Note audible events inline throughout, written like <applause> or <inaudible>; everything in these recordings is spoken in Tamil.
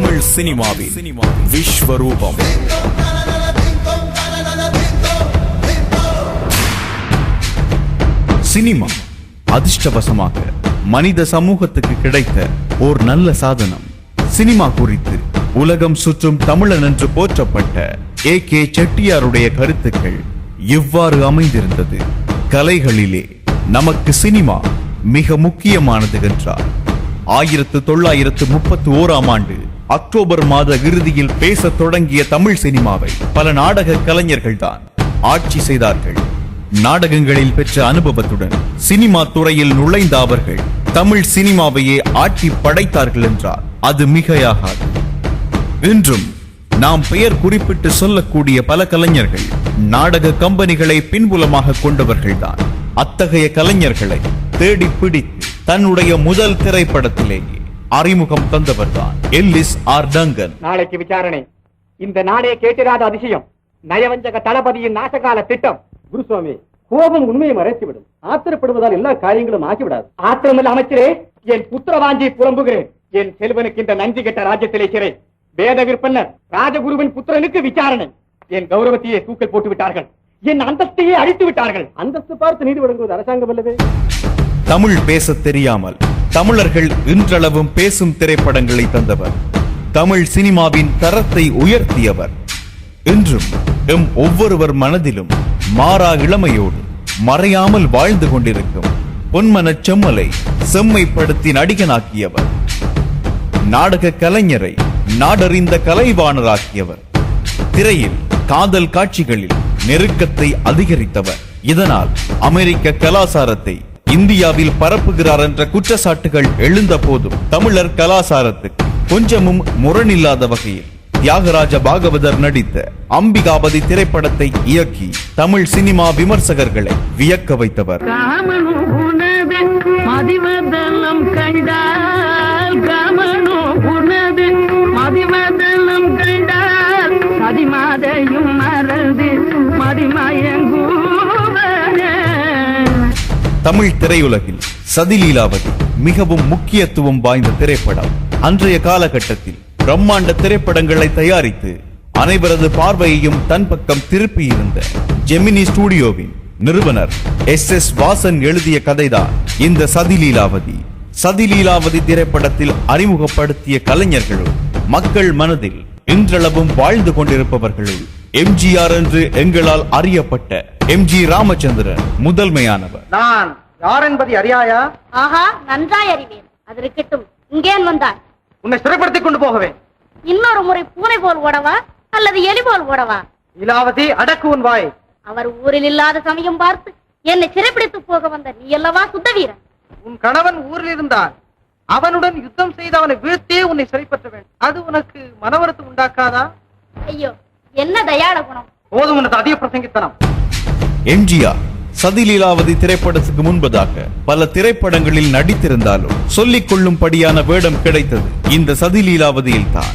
தமிழ் சினிமாவின் விஸ்வரூபம். சினிமா அதிர்ஷ்டவசமாக மனித சமூகத்துக்கு கிடைத்த ஓர் நல்ல சாதனம். சினிமா குறித்து உலகம் சுற்றும் தமிழன் என்று போற்றப்பட்ட ஏ கே செட்டியாருடைய கருத்துக்கள் எவ்வாறு அமைந்திருந்தது? கலைகளிலே நமக்கு சினிமா மிக முக்கியமானது என்றார். ஆயிரத்து தொள்ளாயிரத்து முப்பத்தி ஓராம் ஆண்டு அக்டோபர் மாத இறுதியில் பேசத் தொடங்கிய தமிழ் சினிமாவை பல நாடக கலைஞர்கள் தான் ஆட்சி செய்தார்கள். நாடகங்களில் பெற்ற அனுபவத்துடன் சினிமா துறையில் நுழைந்த அவர்கள் தமிழ் சினிமாவையே ஆட்டி படைத்தார்கள் என்றார் அது மிகையாகாது. இன்றும் நாம் பெயர் குறிப்பிட்டு சொல்லக்கூடிய பல கலைஞர்கள் நாடக கம்பெனிகளை பின்புலமாக கொண்டவர்கள்தான். அத்தகைய கலைஞர்களை தேடி பிடித்து தன்னுடைய முதல் திரைப்படத்திலேயே அறிமுகம் தந்தவர்தான். Ellis R Dungan. நாளைக்கு விசாரணை. இந்த நாடே கேட்டிராத அதிசயம். நயவஞ்சக தளபதியின் நாசகால திட்டம். குருசுவாமி கோபம் உண்மையை மறைத்துவிடும். ஆத்திரப்படுவதால் எல்லா காரியங்களும் ஆகிவிடாது. ஆத்திரமில்ல அமைச்சரே என் புத்திரவாஞ்சி புலம்புகிறேன். என் செல்வனுக்கு இந்த நன்றி கெட்ட ராஜ்யத்திலே சிறை. வேத விற்பனர் ராஜகுருவின் புத்திரனுக்கு விசாரணை. என் கௌரவத்தையே தூக்கல் போட்டு விட்டார்கள் என் அந்தஸ்தையே அழித்து விட்டார்கள் அந்தஸ்து பார்த்து நீதி வழங்குவது அரசாங்கம் அல்லவே? தமிழ் பேசத் தெரியாமல் தமிழர்கள் இன்றளவும் பேசும் திரைப்படங்களை தந்தவர். தமிழ் சினிமாவின் தரத்தை உயர்த்தியவர். இன்றும் எம் ஒவ்வொருவர் மனதிலும் மாறா இளமையோடு மறையாமல் வாழ்ந்து கொண்டிருக்கும் பொன்மனச் செம்மலை செம்மைப்படுத்தி நடிகனாக்கியவர். நாடக கலைஞரை நாடறிந்த கலைவாணராக்கியவர். திரையில் காதல் காட்சிகளில் நெருக்கத்தை அதிகரித்தவர். இதனால் அமெரிக்க கலாசாரத்தை இந்தியாவில் பரப்புகிறார் என்ற குற்றச்சாட்டுகள் எழுந்த போதும் தமிழர் கலாசாரத்துக்கு கொஞ்சமும் முரணில்லாத வகையில் தியாகராஜ பாகவதர் நடித்த அம்பிகாபதி திரைப்படத்தை இயக்கி தமிழ் சினிமா விமர்சகர்களை வியக்க வைத்தவர். கண்டால் தமிழ் திரையுலகில் சதிலீலாவதி மிகவும் முக்கியத்துவம் வாய்ந்த திரைப்படம். அன்றைய காலகட்டத்தில் பிரம்மாண்ட திரைப்படங்களை தயாரித்து அனைவரது பார்வையையும் தன் பக்கம் திருப்பியிருந்த ஜெமினி ஸ்டுடியோவின் நிறுவனர் எஸ். எஸ். வாசன் எழுதிய கதைதான் இந்த சதிலீலாவதி சதிலீலாவதி திரைப்படத்தில் அறிமுகப்படுத்திய கலைஞர்களும் மக்கள் மனதில் இன்றளவும் வாழ்ந்து கொண்டிருப்பவர்களும் எம்ஜிஆர் என்று எங்களால் அறியப்பட்ட எம்ஜி ராமச்சந்திரன் முதன்மையானவர். நான் யார் என்பதை அறியாயா? ஆஹா நன்றாய் அறிவேன். அது இருக்கட்டும். இங்கேன் வந்தாய். உன்னை சிறைப்படுத்திக் கொண்டு போகவேன். இன்னொரு முறை பூனை போல் ஓடவா? அல்லது எலி போல் ஓடவா? இலாவதி அடக்கு உன் வாய். அவர் ஊரில் இல்லாத சமயம் பார்த்து என்னை சிறைப்பிடித்து போக வந்த நீ அல்லவா சுத்த வீரன்? உன் கணவன் ஊரில் இருந்தால் அவனுடன் யுத்தம் செய்து அவனை வீழ்த்தே உன்னை சிறைப்பற்ற வேண்டும். அது உனக்கு மனவருத்தம் உண்டாக்காதா? ஐயோ என்ன தயாள குணம்? போதும் உனது அதிக பிரசங்கித்தனம். எம்ஜிஆர் சதிலீலாவதி திரைப்படத்துக்கு முன்பதாக பல திரைப்படங்களில் நடித்திருந்தாலும் சொல்லிக் கொள்ளும்படியான வேடம் கிடைத்தது இந்த சதிலீலாவதியில் தான்.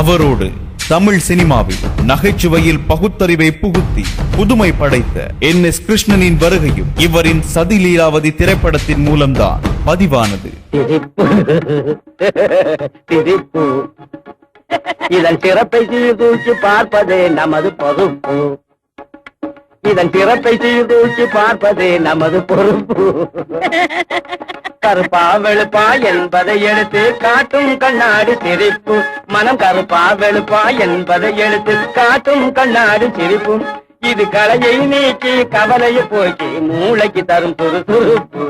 அவரோடு தமிழ் சினிமாவில் நகைச்சுவையில் பகுத்தறிவை புகுத்தி புதுமை படைத்த என் எஸ் கிருஷ்ணனின் வருகையும் இவரின் சதிலீலாவதி திரைப்படத்தின் மூலம்தான் பதிவானது. இதன் சிறப்பை பார்ப்பதே நமது பகுப்பு. இதன் பிறப்பை சீர்தூக்கி பார்ப்பதே நமது பொறுப்பு. கருப்பா வெளுப்பா என்பதை எடுத்து காட்டும் கண்ணாடி சிரிப்பு. மனம் கருப்பா வெளுப்பா என்பதை எடுத்து காட்டும் கண்ணாடி சிரிப்பு. இது கலையை நீக்கி கவலையை போக்கி மூளைக்கு தரும் துருதுருப்பு.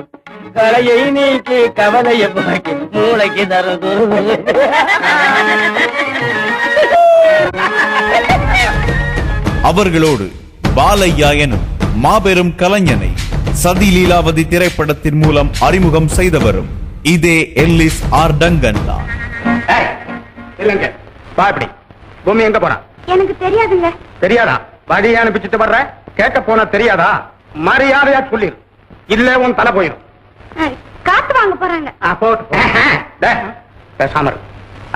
கலையை நீக்கி கவலையை போக்கி மூளைக்கு தரும் துருதுருப்பு. அவர்களோடு பாலையா எனும் மாபெரும் கலைஞனை சதிலீலாவதி திரைப்படத்தின் மூலம் அறிமுகம் செய்தவரும் இதே எல்லிஸ் ஆர் டங்கன் தான். இல்லங்க. வா இப்படி. பூமி எங்க போறான் எனக்கு தெரியாதுங்க. தெரியாதா? வழியை அனுப்பிச்சுட்டு வர்ற? கேட்க போனா தெரியாதா? மரியாதையா சொல்லிரு. இல்ல உன் தலை போயிரும். காத்து வாங்க போறாங்க. போட்டு <laughs> பேசாம இரு.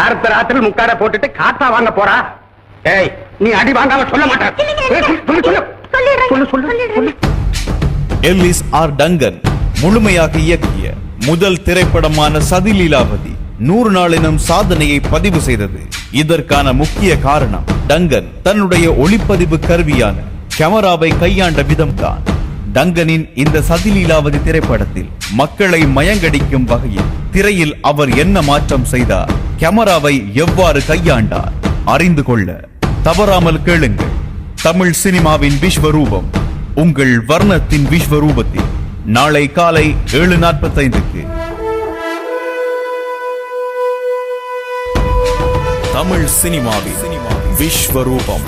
அடுத்த ராத்திரி முக்காட போட்டுட்டு காத்தா வாங்க போறா? ஏய் நீ அடி வாங்காம சொல்ல மாட்டேன். சொல்லு சொல்லு. சொல்லிடுறேன். சொல்லு சொல்லு சொல்லு. எல்லிஸ் ஆர் டங்கன் முழுமையாக இயக்கிய முதல் திரைப்படமான சதிலீலாவதி நூறு நாள் எனும் சாதனையை பதிவு செய்தது. இதற்கான முக்கிய காரணம் டங்கன் தன்னுடைய ஒளிப்பதிவு கருவியான கேமராவை கையாண்ட விதம்தான். டங்கனின் இந்த சதிலீலாவதி திரைப்படத்தில் மக்களை மயங்கடிக்கும் வகையில் திரையில் அவர் என்ன மாற்றம் செய்தார் கேமராவை எவ்வாறு கையாண்டார் அறிந்து கொள்ள தவறாமல் கேளுங்கள். தமிழ் சினிமாவின் விஸ்வரூபம் உங்கள் வர்ணத்தின் விஸ்வரூபத்தில் நாளை காலை ஏழு நாற்பத்தைந்துக்கு. தமிழ் சினிமாவின் விஸ்வரூபம்.